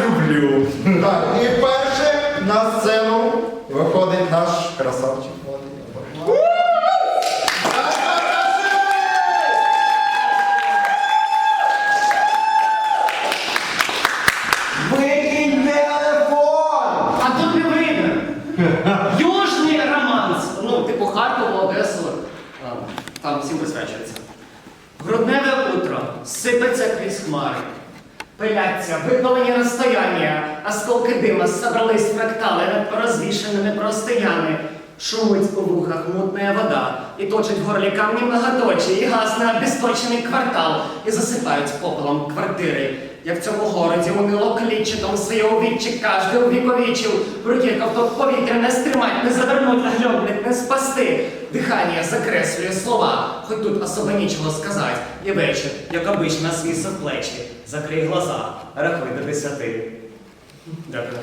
люблю. Так, і перше на сцену виходить наш красавчик. Володимир. Викинь телефон! А тут не видно. Южний романс. Ну, типу Харкова, Одесу. А, Там всім присвячується. Грудневе утро сипеться крізь хмари. Пиляться, випалені розстояння, осколки дима собрались фрактали над порозвішеними простинями. Шумить у вухах мутная вода, і точить горлі камні многоточі, і гасне обесточений квартал, і засипають попелом квартири. Я в цьому городі унило клітчатом своє увіччі кожний увіковічив. В руки ковток повітря не стримать, не завернуть, нагльобник не спасти. Дихання закреслює слова, хоч тут особо нічого сказать. І вечір, як обично, свісив плечі. Закрий глаза, рахуй до десяти. Дякую.